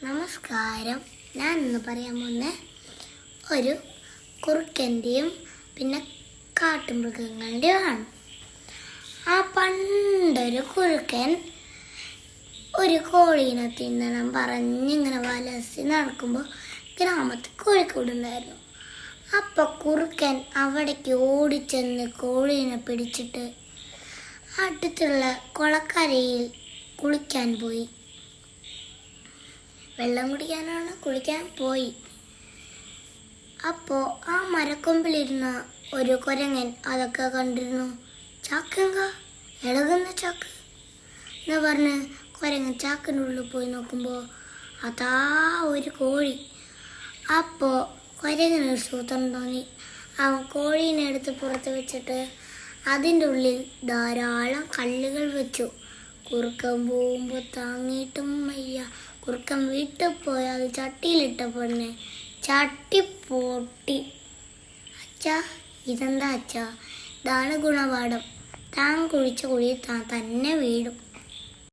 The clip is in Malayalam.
നമസ്കാരം. ഞാൻ ഇന്ന് പറയാൻ പോകുന്ന ഒരു കുറുക്കന്റെയും പിന്നെ കാട്ടുമൃഗങ്ങളുടെയുമാണ് ആ പണ്ടൊരു കുറുക്കൻ ഒരു കോഴീനെ തിന്നണം പറഞ്ഞിങ്ങനെ വലസി നടക്കുമ്പോൾ ഗ്രാമത്തിൽ കോഴിക്കൂടുണ്ടായിരുന്നു അപ്പൊ കുറുക്കൻ അവിടേക്ക് ഓടിച്ചെന്ന് കോഴീനെ പിടിച്ചിട്ട് അടുത്തുള്ള കുളക്കരയിൽ കുളിക്കാൻ പോയി. വെള്ളം കുടിക്കാനാണ് കുളിക്കാൻ പോയി. അപ്പോ ആ മരക്കൊമ്പിലിരുന്ന ഒരു കുരങ്ങൻ അതൊക്കെ കണ്ടിരുന്നു. ചാക്കങ്ക ഇളകുന്ന ചാക്ക്? എന്ന് പറഞ്ഞ് കുരങ്ങൻ ചാക്കിനുള്ളിൽ പോയി നോക്കുമ്പോൾ അതാ ഒരു കോഴി. അപ്പോൾ കുരങ്ങനൊരു സൂത്രം തോന്നി. അവൻ കോഴീനെ എടുത്ത് പുറത്ത് വെച്ചിട്ട് അതിന്റെ ഉള്ളിൽ ധാരാളം കല്ലുകൾ വെച്ചു. കുറുക്കൻ പോകുമ്പോൾ താങ്ങിയിട്ടും വയ്യ. കുറുക്കം വീട്ടിൽ പോയാൽ ചട്ടിയിലിട്ട പൊന്നെ ചട്ടി പൊട്ടി. അച്ഛാ ഇതെന്താ അച്ഛാ? ഇതാണ് ഗുണപാഠം. താൻ കുഴിച്ച കുഴി താൻ തന്നെ വീഴും.